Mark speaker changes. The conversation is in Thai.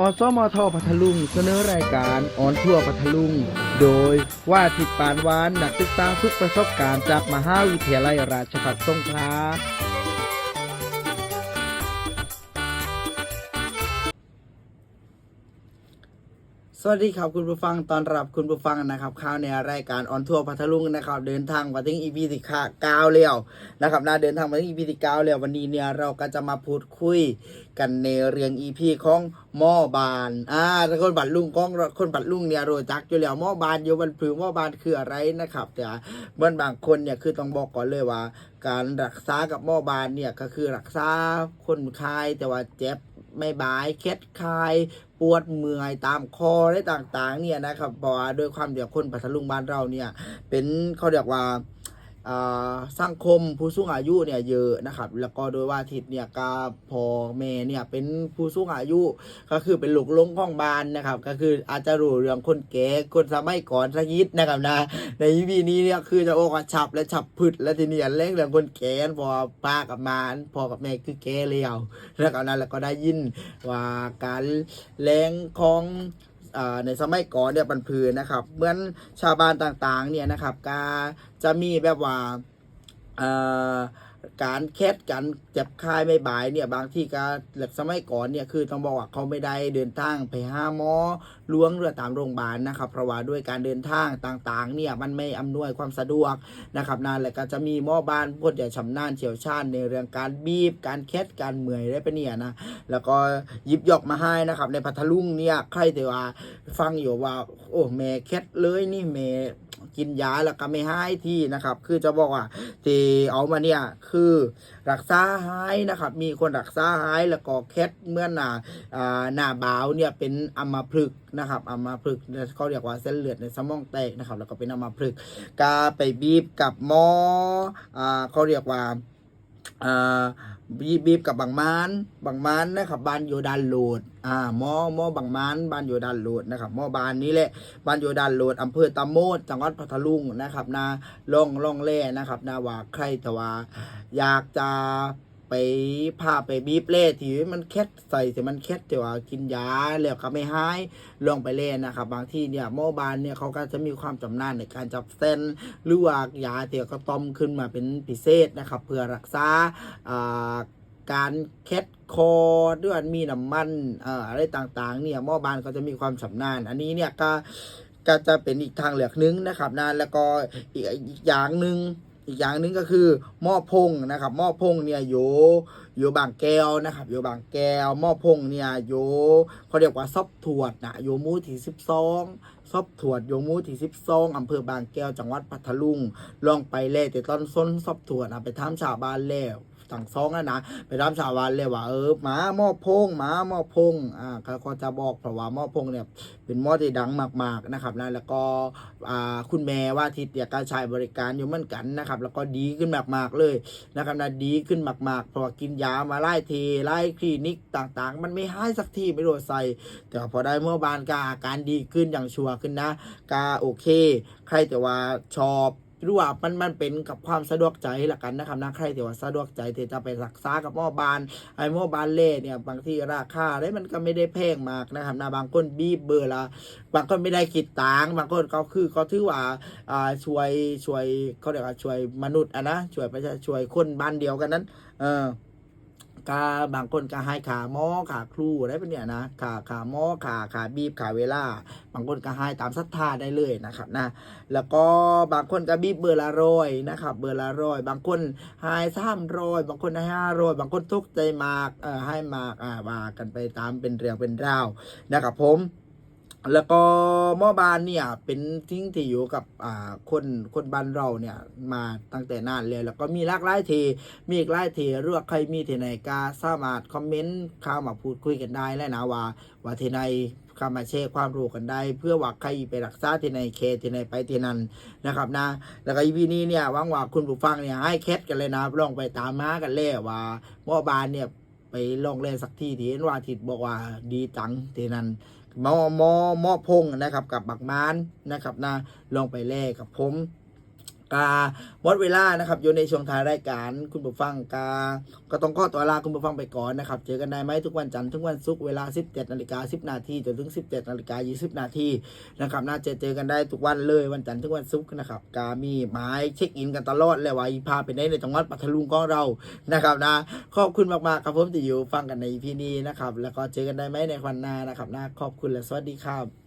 Speaker 1: อสมทพัทลุงเสนอรายการออนทั่วพัทลุง โดยว่าทิดปานวานนักศึกษาฝึกประสบการณ์จากมหาวิทยาลัยราชภัฏสงขลา สวัสดีครับคุณผู้ฟังตอนรับคุณผู้ฟังนะครับข่าวในรายการออนทัวร์พัทลุงนะครับ เดินทางมาถึงอีพีที่เก้าแล้วนะครับนะเดินทางมาถึงอีพีที่เก้าแล้ววันนี้เนี่ยเราก็จะมาพูดคุยกันในเรื่องอีพีของหม้อบานอ่าคนบัตรลุงก้องคนบัตรลุงเนี่ยรู้จักอยู่แล้วหม้อบานอยู่บนผือหม้อบานคืออะไรนะครับ แต่เมื่อบางคนเนี่ยคือต้องบอกก่อนเลยว่า การรักษากับหม้อบานเนี่ยก็คือรักษาคนไข้แต่ว่าเจ็บ ไม่บายเคล็ดคาย ปวดเมื่อยตามคอได้ต่างๆ เนี่ยนะครับเพราะว่าด้วยความเดียวคนปัทลุงบ้านเราเนี่ย เป็นเขาเรียกว่า สังคมผู้สูงอายุเนี่ยเยอะนะครับ แล้วก็โดยว่าทิศเนี่ยกาพอแม่เนี่ยเป็นผู้สูงอายุก็คือเป็นลูกหลงของบ้านนะครับ ก็คืออาจจะรู้เรื่องคนแก่คนสมัยก่อนสักยิดนะครับนะในวีนี้เนี่ยคือจะโอกฉับและฉับพืดและทีนี้เล่งเรื่องคนแก่พอป้ากับมานพอกับแม่คือแก่เลี้ยวแล้วก็นั้นแล้วก็ได้ยินว่าการแรงของ ในสมัยก่อนเนี่ยบรรพืนนะครับเหมือนชาวบ้านต่างๆเนี่ยนะครับก็จะมีแบบว่าเอ่อ การแคสการเจ็บคายไม่บายเนี่ยบางที่ก็หลักสมัยก่อนเนี่ยคือต้องบอกว่าเขาไม่ได้เดินทางไปหาหมอล้วงเรือตามโรงพยาบาลนะครับเพราะว่าด้วยการเดินทางต่างๆเนี่ยมันไม่อำนวยความสะดวกนะครับนั่นแหละก็จะมีหมอบ้านพวกจะชำนาญเชี่ยวชาญในเรื่องการบีบ การแคสการเมื่อยได้ปเนี่ยนะแล้วก็ยิบยอกมาให้นะครับในพัทลุงเนี่ยใครแต่ว่าฟังอยู่ว่า โอ้แม่แคสเลยนี่แม่ กินยาแล้วก็ไม่ให้ที่นะครับ คือจะบอกว่าที่เอามาเนี่ยคือรักษาหายนะครับ มีคนรักษาหายแล้วก็แคทเมื่อหนาอ่าหน้าบาวเนี่ยเป็นอัมพฤกษ์นะครับอัมพฤกษ์เนี่ยเขาเรียกว่าเส้นเลือดในสมองแตกนะครับ แล้วก็เป็นอัมพฤกษ์กาไปบีบกับหมออเขาเรียกว่า บีบบีบกับบางมานบางมานนะครับบ้านอยู่ด้านโหลดอ่าหมอหมอบางมานบ้านอยู่ด้านโหลดนะครับหมอบ้านนี้แหละบ้านอยู่ด้านโหลดอำเภอตะโมดจังหวัดพัทลุงนะครับนาล่องล่องแร่นะครับนาว่าใครแต่ว่าอยากจะ ไปพาไปบีบเล่ที่มันแคทใส่แต่มันแคทแต่ว่ากินยาแล้วก็ไม่หายลองไปเล่นนะครับบางที่เนี่ยหมอบานเนี่ยเขาก็จะมีความชำนาญในการจับเส้นหรือว่ายาเตียก็ต้มขึ้นมาเป็นพิเศษนะครับ เพื่อรักษาการแคทคอด้วยมีน้ำมันออะไรต่างๆ เนี่ยหมอบานก็จะมีความชำนาญอันนี้เนี่ยก็ก็จะเป็นอีกทางเลือกหนึงนะครับนะแล้วก็อีกอย่างหนึ่ง อีกอย่างหนึ่งก็คือหม้อพงนะครับหม้อพงเนี่ยอยู่อยู่บางแก้วนะครับอยู่บางแก้วหม้อพงเนี่ยอยู่เขาเรียกว่าซอบถวดนะอยู่มู่ที่สิบสองซอบถวดอยู่มู่ที่สิบสองอำเภอบางแก้วจังหวัดพัทลุงลองไปเล่แต่ตอนส้นซอบถวดนะไปถามชาวบ้านแล้ว ต่างซองนะนะไปถามชาวบ้านเลยว่าเออหมาหม้อพงหมาหม้อพงอ่าเขาก็จะบอกเพราะว่าหม้อพงเนี่ยเป็นหม้อที่ดังมากๆนะครับนะแล้วก็อ่าคุณแม่ว่าทิศอยากการใช้บริการอยู่เหมือนกันนะครับ แล้วก็ดีขึ้นมากๆเลยนะครับนะดีขึ้นมากๆเพราะากินยามาไล่ทีไล่คลินิกต่างๆ มันไม่หายสักทีไม่รู้ใส่แต่พอได้เมื่อบานก็อาการดีขึ้นอย่างชัวร์ขึ้นนะก็โอเค ใครแต่ว่าชอบ หรือว่ามันมันเป็นกับความสะดวกใจละกันนะครับนะใครที่ว่าสะดวกใจที่จะไปรักษากับหมอบานไอ้หมอบานเล่เนี่ยบางทีราคาได้มันก็ไม่ได้แพงมากนะครับนะบางคนบีบเบอร์ละบางคนไม่ได้กิดตังบางคนก็คือเขาถือว่าอ่าช่วยช่วยเขาเรียกว่าช่วยมนุษย์อะนะช่วยประชาช่วยคนบ้านเดียวกันนั้น เออ กาบางคนก็ให้ขาหมอขาครูอะไรเป็นเนี่ยนะขาขาหมอขาขาบีบขาเวลา บางคนก็ให้ตามศรัทธาได้เลยนะครับนะแล้วก็บางคนก็บีบเบอร์ละร้อยนะครับเบอร์ละร้อยบางคนให้สามร้อยบางคนให้ห้าร้อยบางคนทุกใจมากเอ่อให้มากอ่าว่ากันไปตามเป็นเรื่องเป็นราวนะครับผม แล้วก็หม้อบานเนี่ยเป็นทิ้งที่อยู่กับอ่าคนคนบ้านเราเนี่ยมาตั้งแต่นานเลยแล้วก็มีหลากหลายทีมีอีกหลายทีเรื่องใครมีที่ไหนก็สามารถคอมเมนต์เข้ามาพูดคุยกันได้และนะว่าว่าที่ไหนเข้ามาแชร์ความรู้กันได้ เพื่อว่าใครไปรักษาที่ไหนเคที่ไหนไปที่นั่นนะครับนะ แล้วก็อีพีนี้เนี่ยหวังว่าคุณผู้ฟังเนี่ยให้แคทกันเลยนะลองไปตามมากันเลยว่าหม้อบานเนี่ยไปลองเล่นสักที่ที่เห็นว่าอาทิตย์บอกว่าดีจังที่นั่น มอมอมอพงนะครับกับบักมานนะครับนะลองไปแลกกับผม กาหมดเวลานะครับอยู่ในช่วงท้ายรายการคุณผู้ฟังกาก็ต้องขอตัวลาคุณผู้ฟังไปก่อนนะครับ เจอกันได้ไหมทุกวันจันทร์ทุกวันศุกร์เวลา 17นาฬิกา10นาทีจนถึง 17นาฬิกา20นาทีนะครับน่าจะเจอกันได้ทุกวันเลยวันจันทร์ทุกวันศุกร์นะครับกามีหมายเช็คอินกันตลอดเลยว่าพาไปได้ในจังหวัดปัทลุงของเรานะครับนะขอบคุณมากๆครับผมที่อยู่ฟังกันในพีนี้นะครับแล้วก็เจอกันได้ไหมในวันหน้านะครับนะขอบคุณและสวัสดีครับ